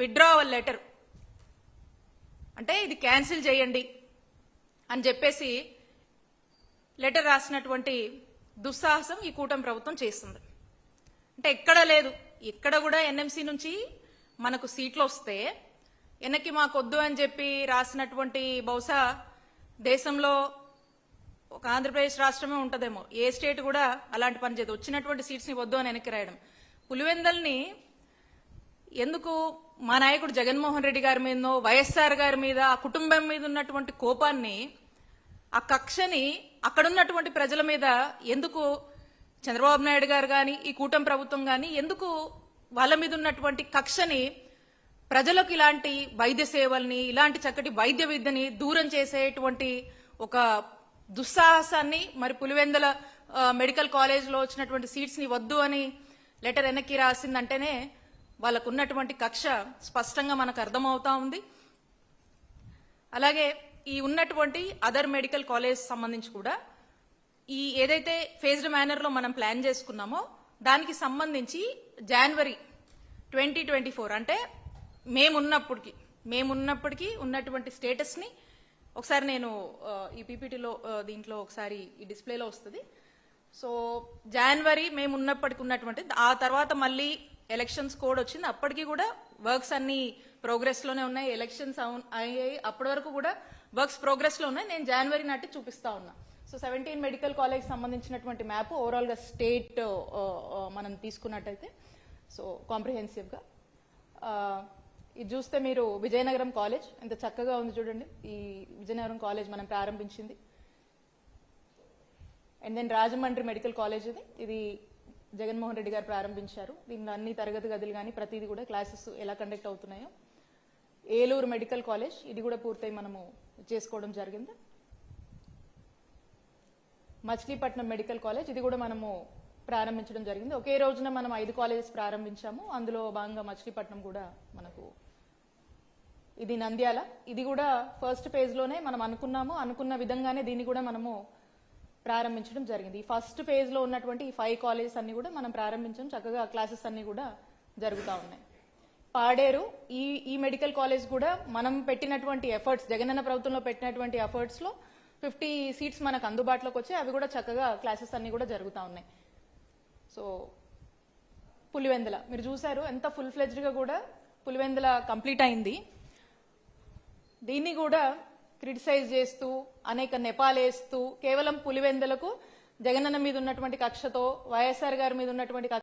Withdrawal letter అంటే ఇది cancel చేయండి అని చెప్పేసి లెటర్ రాసినటువంటి దుస్సాహసం ఈ కూటమి ప్రభుత్వం చేస్తుంది. అంటే ఎక్కడ లేదు. ఎక్కడ కూడా ఎన్ఎంసీ నుంచి మనకు సీట్లు వస్తే వెనక్కి మాకొద్దు అని చెప్పి రాసినటువంటి బహుశా దేశంలో ఒక ఆంధ్రప్రదేశ్ రాష్ట్రమే ఉంటుందేమో. ఏ స్టేట్ కూడా అలాంటి పని చేయదు. వచ్చినటువంటి సీట్స్ని వద్దు అని వెనక్కి రాయడం. పులివెందల్ని ఎందుకు మా నాయకుడు జగన్మోహన్ రెడ్డి గారి మీదనో వైఎస్ఆర్ గారి మీద ఆ కుటుంబం మీద ఉన్నటువంటి కోపాన్ని ఆ కక్షని అక్కడున్నటువంటి ప్రజల మీద ఎందుకు చంద్రబాబు నాయుడు గారు కానీ ఈ కూటమి ప్రభుత్వం కానీ ఎందుకు వాళ్ళ మీద ఉన్నటువంటి కక్షని ప్రజలకు ఇలాంటి వైద్య సేవల్ని ఇలాంటి చక్కటి వైద్య విద్యని దూరం చేసేటువంటి ఒక దుస్సాహసాన్ని మరి పులివెందల మెడికల్ కాలేజ్లో వచ్చినటువంటి సీట్స్ని వద్దు అని లెటర్ వెనక్కి రాసిందంటేనే వాళ్ళకు ఉన్నటువంటి కక్ష స్పష్టంగా మనకు అర్థమవుతా ఉంది. అలాగే ఈ ఉన్నటువంటి అదర్ మెడికల్ కాలేజ్ సంబంధించి కూడా ఈ ఏదైతే ఫేజ్డ్ మేనర్లో మనం ప్లాన్ చేసుకున్నామో దానికి సంబంధించి జనవరి ట్వంటీ ట్వంటీ ఫోర్ అంటే మేమున్నప్పటికీ మేమున్నప్పటికీ ఉన్నటువంటి స్టేటస్ని ఒకసారి నేను ఈ పీపీటీలో దీంట్లో ఒకసారి ఈ డిస్ప్లేలో వస్తుంది. సో జనవరి మేము ఉన్నప్పటికి ఉన్నటువంటి ఆ తర్వాత మళ్ళీ ఎలక్షన్స్ కోడ్ వచ్చింది. అప్పటికి కూడా వర్క్స్ అన్ని ప్రోగ్రెస్లోనే ఉన్నాయి. ఎలక్షన్స్ అయ్యాయి. అప్పటి వరకు కూడా వర్క్స్ ప్రోగ్రెస్లో ఉన్నాయి. నేను జనవరి నాటి చూపిస్తా ఉన్నా. సో సెవెంటీన్ మెడికల్ కాలేజ్ సంబంధించినటువంటి మ్యాప్ ఓవరాల్గా స్టేట్ uh, uh, మనం తీసుకున్నట్టయితే సో కాంప్రిహెన్సివ్గా. Uh, ఇది చూస్తే మీరు విజయనగరం కాలేజ్ ఎంత చక్కగా ఉంది చూడండి. ఈ విజయనగరం కాలేజ్ మనం ప్రారంభించింది. And then Rajahmundry medical college ఇది. ఇది జగన్మోహన్ రెడ్డి గారు ప్రారంభించారు. దీనిలో అన్ని తరగతి గదులు కానీ ప్రతిదీ కూడా క్లాసెస్ ఎలా కండక్ట్ అవుతున్నాయో. ఏలూరు మెడికల్ కాలేజ్ ఇది కూడా పూర్తయి మనము చేసుకోవడం జరిగింది. మచిలీపట్నం మెడికల్ కాలేజ్ ఇది కూడా మనము ప్రారంభించడం జరిగింది. ఒకే రోజున మనం ఐదు కాలేజెస్ ప్రారంభించాము. అందులో భాగంగా మచిలీపట్నం కూడా మనకు ఇది నంద్యాల. ఇది కూడా ఫస్ట్ పేజ్లోనే మనం అనుకున్నాము. అనుకున్న విధంగానే దీన్ని కూడా మనము ప్రారంభించడం జరిగింది. ఈ ఫస్ట్ ఫేజ్లో ఉన్నటువంటి ఈ ఫైవ్ కాలేజెస్ అన్ని కూడా మనం ప్రారంభించడం చక్కగా క్లాసెస్ అన్ని కూడా జరుగుతూ ఉన్నాయి. పాడేరు ఈ ఈ మెడికల్ కాలేజ్ కూడా మనం పెట్టినటువంటి ఎఫర్ట్స్ జగనన్న ప్రభుత్వంలో పెట్టినటువంటి ఎఫర్ట్స్లో ఫిఫ్టీ సీట్స్ మనకు అందుబాటులోకి వచ్చాయి. అవి కూడా చక్కగా క్లాసెస్ అన్ని కూడా జరుగుతూ ఉన్నాయి. సో పులివెందుల మీరు చూసారు ఎంత ఫుల్ ఫ్లెజ్డ్గా కూడా పులివెందుల కంప్లీట్ అయింది. దీన్ని కూడా క్రిటిసైజ్ చేస్తూ అనేక నెపాలేస్తూ కేవలం పులివెందులకు జగనన్న మీద ఉన్నటువంటి కక్షతో వైఎస్ఆర్ గారి మీద ఉన్నటువంటి కక్ష